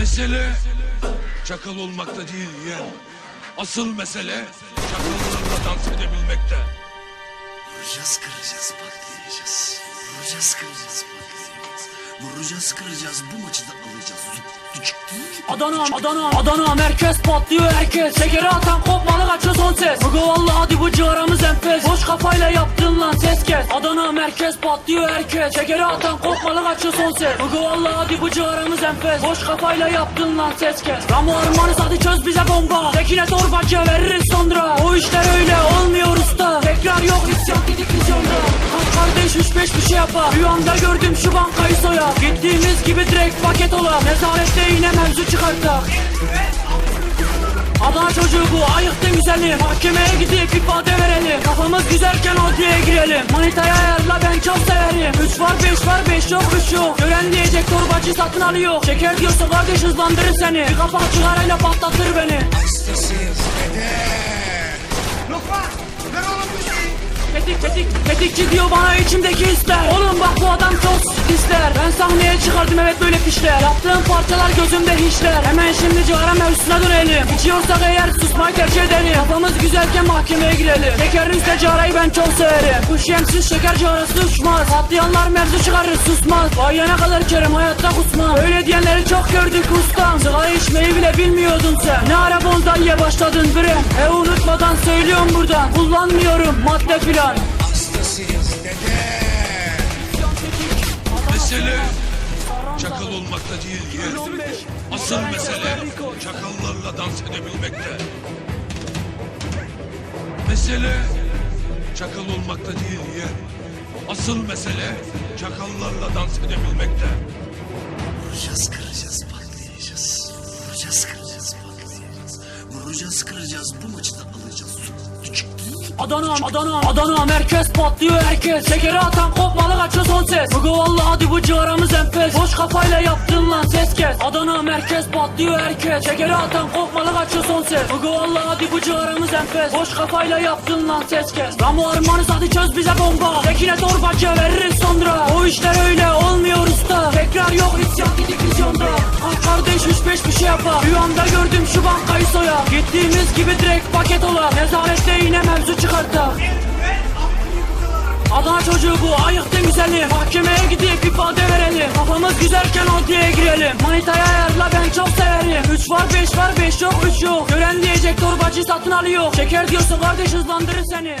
Mesele çakal olmakta değil yeğen. Asıl mesele çakallarla dans edebilmekte. Vuracağız kıracağız patlayacağız. Vuracağız kıracağız patlayacağız. Vuracağız kıracağız bu maçı da alacağız. Adana, Adana, Adana merkez patlıyor herkes Şekeri atan kopmalı kaçıyor son ses Bugü valla hadi enfes Boş kafayla yaptın lan ses kes. Adana merkez patlıyor herkes. Şekeri atan kopmalı kaçıyor son ses. Bugü valla hadi bu ciğaramız enfes. Boş kafayla yaptın lan ses kes. Ramo armanız hadi çöz bize bomba. Tekine torbacıya veririz sonra. O işler öyle olmuyor usta. Tekrar yok isyan gidik vizyonda kardeş üç beş bir şey yapar. Rüyamda gördüm şu bankayı soya Gittiğimiz gibi direkt paket ola Nezarette yine mevzu çıkarttık Adana çocuğu bu ayıktın güzelim Mahkemeye gidip ifade verelim. Kafamız güzelken adliyeye girelim. Manitaya ayarla ben çok severim. Üç var beş var beş yok üç yok. Gören diyecek torbacı satın alıyor. Şeker diyorsa kardeş hızlandırır seni. Bir kapak çıkarayla patlatır beni. Tetik tetik tetikçi diyor bana içimdeki hisler Oğlum bak sahneye çıkardım evet böyle fişler Yaptığım parçalar gözümde hiçler Hemen şimdi cigara mevzusuna dönelim. İçiyorsak eğer susmayı tercih edelim Kafamız güzelken mahkemeye girelim. Şekerin üstte cigarayı ben çok severim. Bu şemsiz şeker cigarası uçmaz. Patlayanlar mevzu çıkarır susmaz. Bayana kadar kerim hayatta kusmam. Öyle diyenleri çok gördük ustam. Sigara içmeyi bile bilmiyordun sen. Ne ara bonzaiye başladın bre E unutmadan söylüyorum buradan Kullanmıyorum madde filan Mesele çakal olmakta değil yeğen. Asıl mesele çakallarla dans edebilmekte. Mesele çakal olmakta değil yeğen. Asıl mesele çakallarla dans edebilmekte. Vuracağız kıracağız patlayacağız. Vuracağız kıracağız patlayacağız. Vuracağız kıracağız bu maçı da alacağız. Adana, Adana, Adana merkez patlıyor herkes. Şekeri atan kopmalı kaçıyor son ses. Bugü valla hadi bu ciğaramız enfes. Boş kafayla yaptın lan ses kes. Adana merkez patlıyor herkes. Şekeri atan kopmalı kaçıyor son ses. Bugü valla hadi bu ciğaramız enfes. Boş kafayla yaptın lan ses kes. Ramo armanız hadi çöz bize bomba. Tekine torbacıya veririz sonra yapar Rüyamda gördüm şu bankayı soya. Gittiğimiz gibi direkt paket ola. Nezarette yine mevzu çıkarttık Adana çocuğu bu. Ayıktın güzelim Mahkemeye gidip ifade verelim. Kafamız güzelken adliyeye girelim. Manitaya ayarla ben çok severim. Üç var beş var beş yok üç yok. Gören diyecek torbacı satın alıyor. Şeker diyorsa kardeş hızlandırır seni